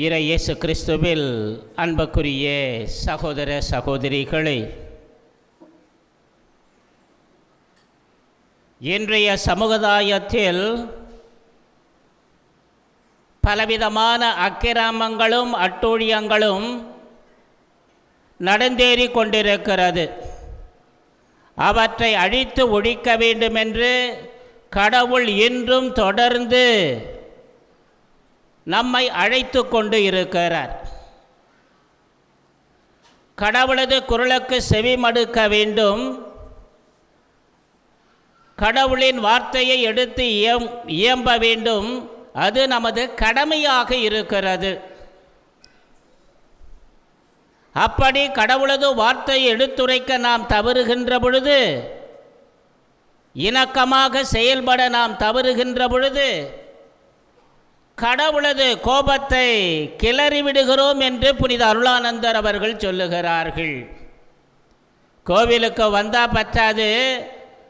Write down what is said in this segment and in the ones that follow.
இறை இயேசு கிறிஸ்துவில் அன்புக்குரிய சகோதர சகோதரிகளை இன்றைய சமுதாயத்தில் பலவிதமான அக்கிரமங்களும் அட்டூழியங்களும் நடந்தேறி கொண்டிருக்கிறது. அவற்றை அழித்து ஒழிக்க வேண்டுமென்று கடவுள் இன்றும் தொடர்ந்து நம்மை அழைத்து கொண்டு இருக்கிறார். கடவுளது குரலுக்கு செவிமடுக்க வேண்டும். கடவுளின் வார்த்தையை எடுத்து இயம் இயம்ப வேண்டும். அது நமது கடமையாக இருக்கிறது. அப்படி கடவுளது வார்த்தையை எடுத்துரைக்க நாம் தவறுகின்ற பொழுது இணக்கமாக செயல்பட நாம் தவறுகின்ற பொழுது கடவுளது கோபத்தை கிளறிவிடுகிறோம் என்று புனித அருளானந்தர் அவர்கள் சொல்லுகிறார்கள். கோவிலுக்கு வந்தால் பற்றாது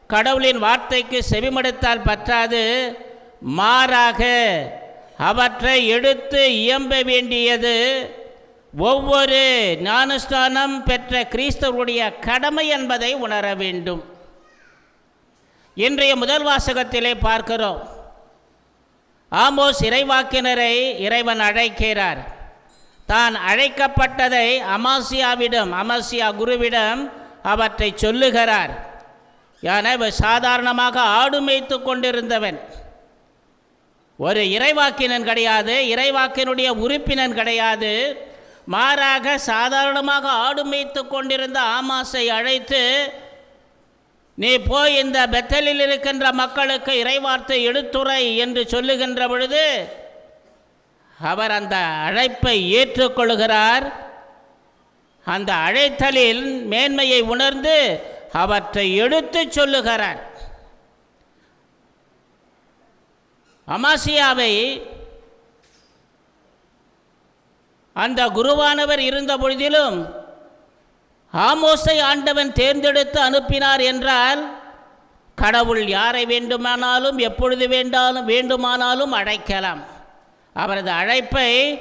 கடவுளின் வார்த்தைக்கு செவிமடுத்தால் பற்றாது மாறாக அவற்றை எடுத்து இயம்ப வேண்டியது ஒவ்வொரு ஞானஸ்தானம் பெற்ற கிறிஸ்தவருடைய கடமை என்பதை உணர வேண்டும். இன்றைய முதல் வாசகத்திலே பார்க்கிறோம். ஆமோஸ் இறைவாக்கினரை இறைவன் அழைக்கிறார். தான் அழைக்கப்பட்டதை அமாசியாவிடம் அமாசியா குருவிடம் அவற்றை சொல்லுகிறார். எனவே சாதாரணமாக ஆடு மேய்த்து கொண்டிருந்தவன். ஒரு இறைவாக்கினன் கிடையாது இறைவாக்கினுடைய உறுப்பினன் கிடையாது. மாறாக சாதாரணமாக ஆடு மேய்த்து கொண்டிருந்த ஆமாசை அழைத்து நீ போய் இந்த பெத்தலில் இருக்கின்ற மக்களுக்கு இறைவார்த்தை எடுத்துரை என்று சொல்லுகின்ற பொழுது அவர் அந்த அழைப்பை ஏற்றுக்கொள்கிறார். அந்த அழைத்தலில் மேன்மையை உணர்ந்து அவற்றை எடுத்து சொல்லுகிறார். அமாசியாவை அந்த குருவானவர் இருந்த பொழுதிலும் ஆமோஸை ஆண்டவன் தேர்ந்தெடுத்து அனுப்பினார் என்றால் கடவுள் யாரை வேண்டுமானாலும் எப்பொழுது வேண்டாலும் வேண்டுமானாலும் அழைக்கலாம். அவரது அழைப்பை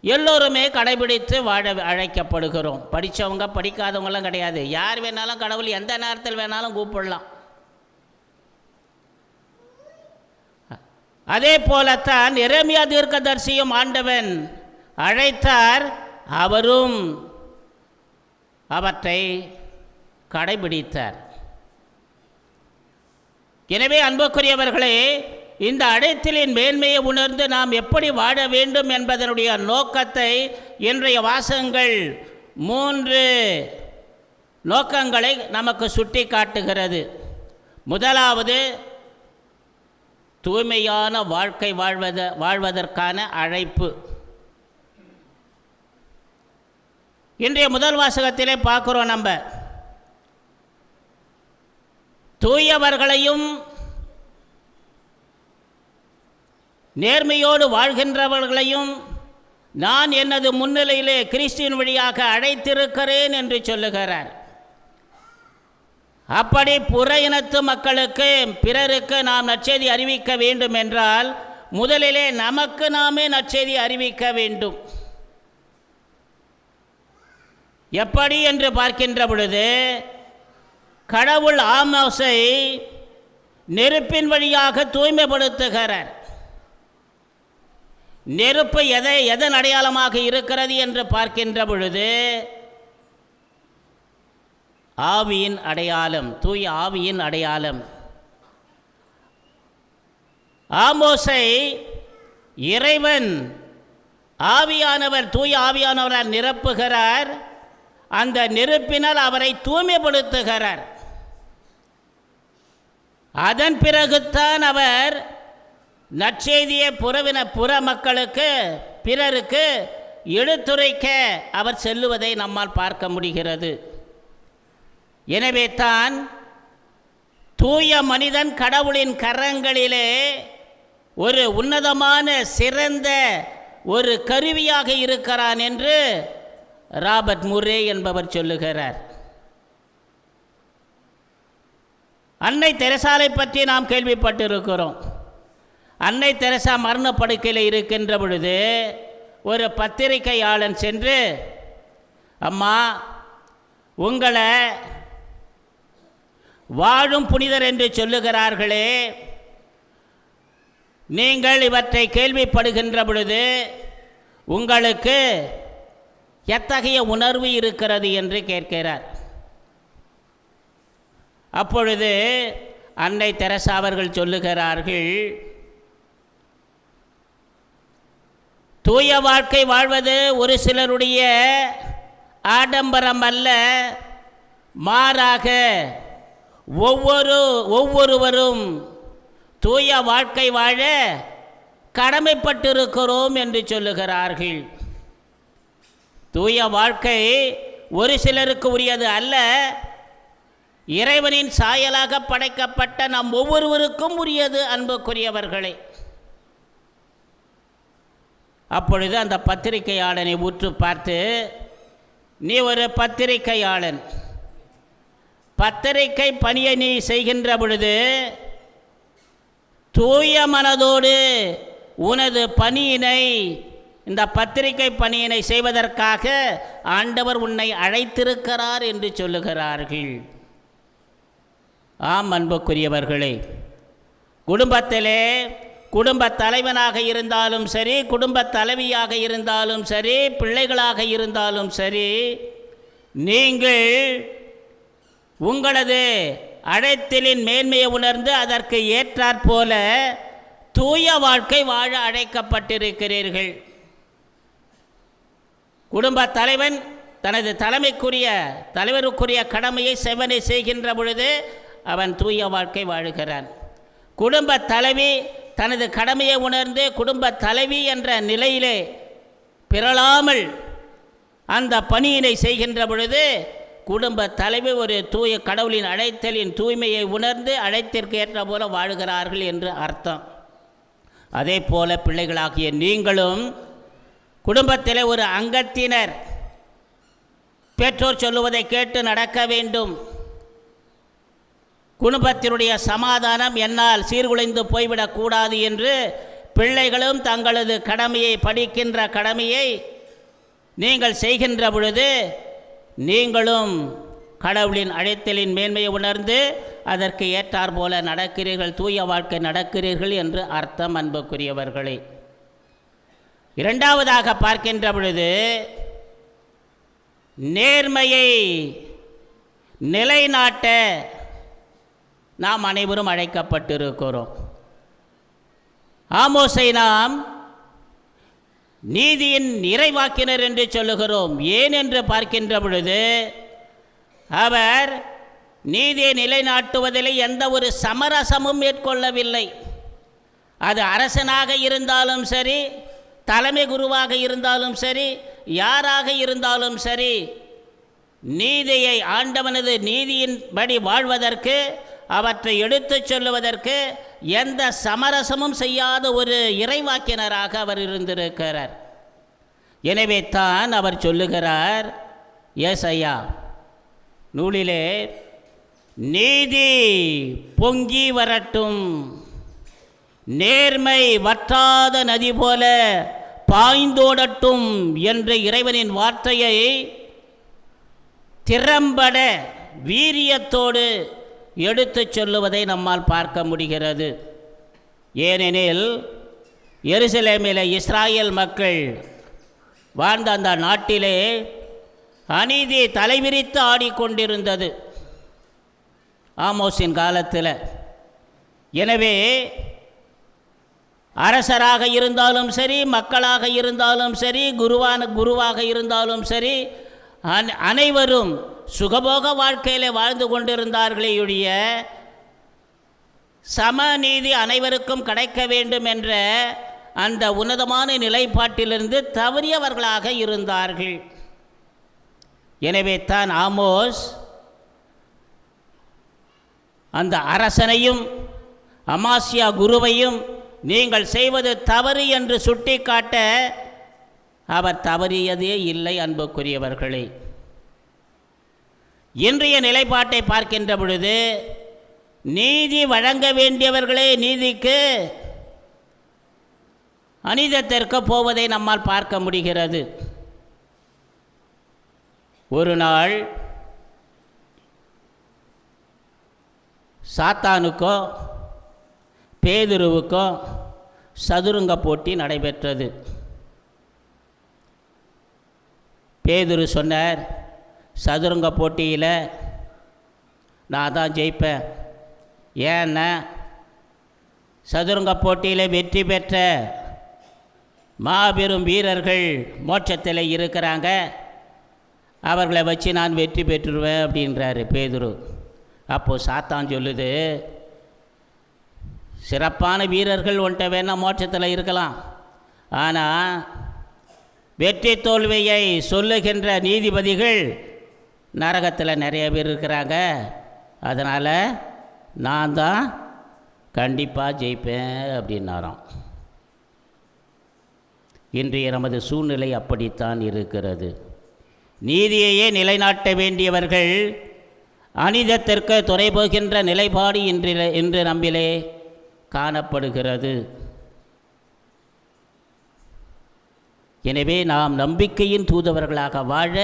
எல்லோருமே கடைபிடித்து வாழ அழைக்கப்படுகிறோம். படித்தவங்க படிக்காதவங்களாம் கிடையாது. யார் வேணாலும் கடவுள் எந்த நேரத்தில் வேணாலும் கூப்பிடலாம். அதே போலத்தான் எரேமியா தீர்க்கதர்சியும் ஆண்டவன் அழைத்தார். அவரும் அவற்றை கடைபிடித்தார். எனவே அன்புக்குரியவர்களே இந்த அடைத்தலின் மேன்மையை உணர்ந்து நாம் எப்படி வாழ வேண்டும் என்பதனுடைய நோக்கத்தை இன்றைய வாசகங்கள் மூன்று நோக்கங்களை நமக்கு சுட்டி காட்டுகிறது முதலாவது தூய்மையான வாழ்க்கை வாழ்வத வாழ்வதற்கான அழைப்பு. இன்றைய முதல் வாசகத்திலே பார்க்குறோம் நம்ம. தூயவர்களையும் நேர்மையோடு வாழ்கின்றவர்களையும் நான் எனது முன்னிலையிலே கிறிஸ்டின் வழியாக அழைத்திருக்கிறேன் என்று சொல்லுகிறார். அப்படி புற இனத்து மக்களுக்கு பிறருக்கு நாம் நற்செய்தி அறிவிக்க வேண்டும் என்றால் முதலிலே நமக்கு நாமே நற்செய்தி அறிவிக்க வேண்டும். எப்படி என்று பார்க்கின்ற பொழுது கடவுள் ஆமோசை நெருப்பின் வழியாக தூய்மைப்படுத்துகிறார். நெருப்பு எதை எதன் அடையாளமாக இருக்கிறது என்று பார்க்கின்ற பொழுது ஆவியின் அடையாளம் தூய ஆவியின் அடையாளம். ஆமோசை இறைவன் ஆவியானவர் தூய ஆவியானவரால் நிரப்புகிறார். அந்த நெருப்பினால் அவரை தூய்மைப்படுத்துகிறார். அதன் பிறகுத்தான் அவர் நற்செய்தியை புறவின புற மக்களுக்கு பிறருக்கு எடுத்துரைக்க அவர் செல்லுவதை நம்மால் பார்க்க முடிகிறது. எனவே தான் தூய மனிதன் கடவுளின் கரங்களிலே ஒரு உன்னதமான சிறந்த ஒரு கருவியாக இருக்கிறான் என்று ராபர்ட் முரே என்பவர் சொல்லுகிறார். அன்னை தெரசாலை பற்றி நாம் கேள்விப்பட்டிருக்கிறோம். அன்னை தெரசா மரணப்படுக்கையில் இருக்கின்ற பொழுது ஒரு பத்திரிகையாளன் சென்று அம்மா உங்களை வாழும் புனிதர் என்று சொல்லுகிறார்களே. நீங்கள் இவற்றை கேள்விப்படுகின்ற பொழுது உங்களுக்கு எத்தகைய உணர்வு இருக்கிறது என்று கேட்கிறார். அப்பொழுது அன்னை தெரசா அவர்கள் சொல்லுகிறார்கள் தூய வாழ்க்கை வாழ்வது ஒரு சிலருடைய ஆடம்பரம் அல்ல மாறாக ஒவ்வொரு ஒவ்வொருவரும் தூய வாழ்க்கை வாழ கடமைப்பட்டிருக்கிறோம் என்று சொல்லுகிறார்கள். தூய வாழ்க்கை ஒரு சிலருக்கு உரியது அல்ல. இறைவனின் சாயலாக படைக்கப்பட்ட நம் ஒவ்வொருவருக்கும் உரியது அன்புக்குரியவர்களே. அப்பொழுது அந்த பத்திரிகையாளனை உற்று பார்த்து நீ ஒரு பத்திரிகையாளன். பத்திரிகை பணியை நீ செய்கின்ற பொழுது தூய மனதோடு உனது பணியினை இந்த பத்திரிகை பணியினை செய்வதற்காக ஆண்டவர் உன்னை அழைத்திருக்கிறார் என்று சொல்லுகிறார்கள். ஆம் அன்புக்குரியவர்களே குடும்பத்திலே குடும்ப தலைவனாக இருந்தாலும் சரி குடும்ப தலைவியாக இருந்தாலும் சரி பிள்ளைகளாக இருந்தாலும் சரி நீங்கள் உங்களது அழைத்தலின் மேன்மையை உணர்ந்து அதற்கு ஏற்றாற்போல தூய வாழ்க்கை வாழ அழைக்கப்பட்டிருக்கிறீர்கள். குடும்ப தலைவன் தனது தலைமைக்குரிய தலைவருக்குரிய கடமையை செவனை செய்கின்ற பொழுது அவன் தூய வாழ்க்கை வாழுகிறான். குடும்ப தலைவி தனது கடமையை உணர்ந்து குடும்ப தலைவி என்ற நிலையிலே பிறளாமல் அந்த பணியினை செய்கின்ற பொழுது குடும்ப தலைவி ஒரு தூய கடவுளின் அழைத்தலின் தூய்மையை உணர்ந்து அழைத்திற்கு ஏற்ற போல வாழுகிறார்கள் என்று அர்த்தம். அதே போல பிள்ளைகளாகிய நீங்களும் குடும்பத்தில் ஒரு அங்கத்தினர். பெற்றோர் சொல்லுவதை கேட்டு நடக்க வேண்டும். குடும்பத்தினுடைய சமாதானம் என்னால் சீர்குலைந்து போய்விடக்கூடாது என்று பிள்ளைகளும் தங்களது கடமையை படிக்கின்ற கடமையை நீங்கள் செய்கின்ற பொழுது நீங்களும் கடவுளின் அழைத்தலின் மேன்மையை உணர்ந்து அதற்கு ஏற்றார் போல நடக்கிறீர்கள் தூய வாழ்க்கை நடக்கிறீர்கள் என்று அர்த்தம் அன்புக்குரியவர்களே. இரண்டாவதாக பார்க்கின்ற பொழுது நேர்மையை நிலைநாட்ட நாம் அனைவரும் அழைக்கப்பட்டிருக்கிறோம். ஆமோசை நாம் நீதியின் நிறைவாக்கினர் என்று சொல்லுகிறோம். ஏன் என்று பார்க்கின்ற பொழுது அவர் நீதியை நிலைநாட்டுவதில் எந்த ஒரு சமரசமும் மேற்கொள்ளவில்லை. அது அரசனாக இருந்தாலும் சரி தலைமை குருவாக இருந்தாலும் சரி யாராக இருந்தாலும் சரி நீதியை ஆண்டவனது நீதியின்படி வாழ்வதற்கு அவற்றை எடுத்துச் சொல்லுவதற்கு எந்த சமரசமும் செய்யாத ஒரு இறைவாக்கினராக அவர் இருந்திருக்கிறார். எனவே தான் அவர் சொல்லுகிறார் எஸ் ஐயா நூலிலே நீதி பொங்கி வரட்டும். நேர்மை வற்றாத நதி போல பாய்ந்தோடட்டும் என்ற இறைவனின் வார்த்தையை திறம்பட வீரியத்தோடு எடுத்துச் சொல்லுவதை நம்மால் பார்க்க முடிகிறது. ஏனெனில் எருசலேமில் இஸ்ராயேல் மக்கள் வாழ்ந்த அந்த நாட்டிலே அநீதி தலைவிரித்து ஆடிக்கொண்டிருந்தது. ஆமோஸின் காலத்தில். எனவே அரசராக இருந்தாலும் சரி மக்களாக இருந்தாலும் சரி குருவான குருவாக இருந்தாலும் சரி அன- அனைவரும் சுகபோக வாழ்க்கையில் வாழ்ந்து கொண்டிருந்தார்களே ஒழிய சமநீதி அனைவருக்கும் கிடைக்க வேண்டும் என்ற அந்த உன்னதமான நிலைப்பாட்டிலிருந்து தவறியவர்களாக இருந்தார்கள். எனவே தான் ஆமோஸ் அந்த அரசனையும் அமாசியா குருவையும் நீங்கள் செய்வது தவறு என்று சுட்டிக்காட்ட அவர் தவறியதே இல்லை அன்புக்குரியவர்களே. இன்றைய நிலைப்பாட்டை பார்க்கின்ற பொழுது நீதி வழங்க வேண்டியவர்களே நீதிக்கு அனிதத்திற்கு போவதை நம்மால் பார்க்க முடிகிறது. ஒரு நாள் சாத்தானுக்கோ பேதுருவுக்கோ சதுரங்க போட்டி நடைபெற்றது. பேதுரு சொன்னார் சதுரங்க போட்டியில் நான் தான் ஜெயிப்பேன். ஏன்னா சதுரங்க போட்டியில் வெற்றி பெற்ற மாபெரும் வீரர்கள் மோட்சத்தில் இருக்கிறாங்க. அவர்களை வச்சு நான் வெற்றி பெற்றுருவேன் அப்படின்றாரு பேதுரு. அப்போது சாத்தான் சொல்லுது சிறப்பான வீரர்கள் ஒன்றை வேணால் மோட்சத்தில் இருக்கலாம். ஆனால் வெற்றி தோல்வியை சொல்லுகின்ற நீதிபதிகள் நரகத்தில் நிறைய பேர் இருக்கிறாங்க. அதனால் நான் தான் கண்டிப்பாக ஜெயிப்பேன் அப்படின்னாராம். இன்றைய நமது சூழ்நிலை அப்படித்தான் இருக்கிறது. நீதியையே நிலைநாட்ட வேண்டியவர்கள் அனிதத்திற்கு துறை போகின்ற நிலைப்பாடு இன்றில இன்று நம்பிலே காணப்படுகிறது. எனவே நாம் நம்பிக்கையின் தூதவர்களாக வாழ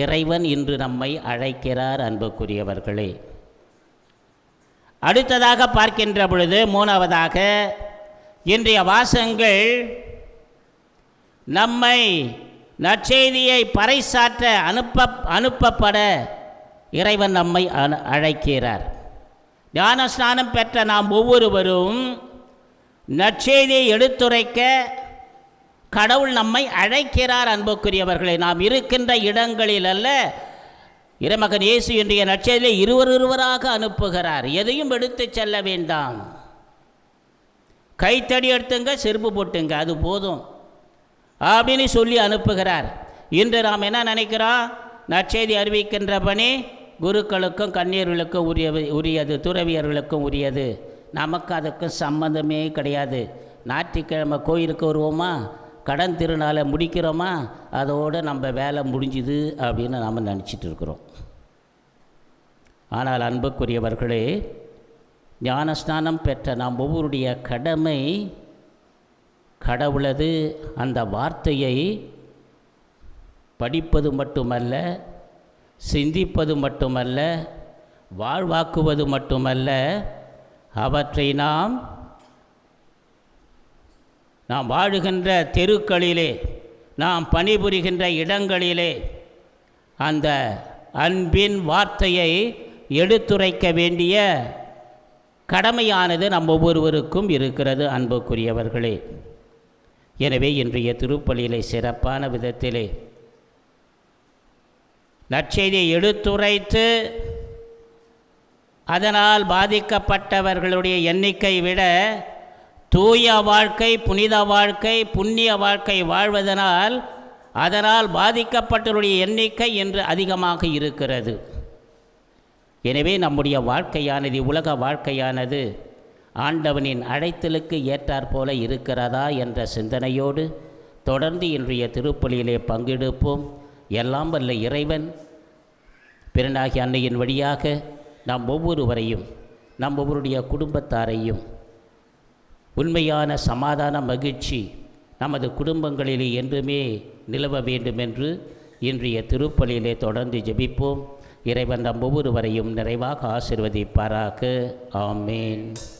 இறைவன் இன்று நம்மை அழைக்கிறார் அன்புக்குரியவர்களே. அடுத்ததாக பார்க்கின்ற பொழுது மூணாவதாக இன்றைய வாசங்கள் நம்மை நற்செய்தியை பறைசாற்ற அனுப்ப அனுப்பப்பட இறைவன் நம்மை அழைக்கிறார். ஞான ஸ்நானம் பெற்ற நாம் ஒவ்வொருவரும் நற்செய்தியை எடுத்துரைக்க கடவுள் நம்மை அழைக்கிறார் அன்புக்குரியவர்களை. நாம் இருக்கின்ற இடங்களில் அல்ல இறைமகன் இயேசு இன்றைய நற்செய்தியை இருவர் இருவராக அனுப்புகிறார். எதையும் எடுத்து செல்ல வேண்டாம். கைத்தடி எடுத்துங்க செருப்பு போட்டுங்க அது போதும் அப்படின்னு சொல்லி அனுப்புகிறார். இன்று நாம் என்ன நினைக்கிறோம்? நற்செய்தி அறிவிக்கின்ற பணி குருக்களுக்கும் கன்னியர்களுக்கும் உரிய உரியது துறவியர்களுக்கும் உரியது. நமக்கு அதுக்கும் சம்மந்தமே கிடையாது. ஞாயிற்றுக்கிழமை கோயிலுக்கு வருவோமா? கடன் திருநாளை முடிக்கிறோமா? அதோடு நம்ம வேலை முடிஞ்சுது அப்படின்னு நாம் நினச்சிட்டு இருக்கிறோம். ஆனால் அன்புக்குரியவர்களே ஞானஸ்நானம் பெற்ற நாம் ஒவ்வொருடைய கடமை கடவுளது அந்த வார்த்தையை படிப்பது மட்டுமல்ல சிந்திப்பது மட்டுமல்ல வாழ்வாக்குவது மட்டுமல்ல அவற்றை நாம் நாம் வாழுகின்ற தெருக்களிலே நாம் பணிபுரிகின்ற இடங்களிலே அந்த அன்பின் வார்த்தையை எடுத்துரைக்க வேண்டிய கடமையானது நம் ஒவ்வொருவருக்கும் இருக்கிறது அன்புக்குரியவர்களே. எனவே இன்றைய திருப்பலியிலே சிறப்பான விதத்திலே நற்செய்தியை எடுத்துரைத்து அதனால் பாதிக்கப்பட்டவர்களுடைய எண்ணிக்கை விட தூய வாழ்க்கை புனித வாழ்க்கை புண்ணிய வாழ்க்கை வாழ்வதனால் அதனால் பாதிக்கப்பட்டவருடைய எண்ணிக்கை இன்று அதிகமாக இருக்கிறது. எனவே நம்முடைய வாழ்க்கையானது உலக வாழ்க்கையானது ஆண்டவனின் அழைத்தலுக்கு ஏற்றாற்போல இருக்கிறதா என்ற சிந்தனையோடு தொடர்ந்து இன்றைய திருப்பலியிலே பங்கெடுப்போம். எல்லாம் வல்ல இறைவன். பிறனாகி அன்னையின் வழியாக நாம் ஒவ்வொருவரையும் நம் ஒவ்வொருடைய குடும்பத்தாரையும் உண்மையான சமாதான மகிழ்ச்சி நமது குடும்பங்களிலே என்றுமே நிலவ வேண்டும் என்று இன்றைய திருப்பலியிலே தொடர்ந்து ஜெபிப்போம். இறைவன் நம் ஒவ்வொருவரையும் நிறைவாக ஆசிர்வதிப்பாராக. ஆமேன்.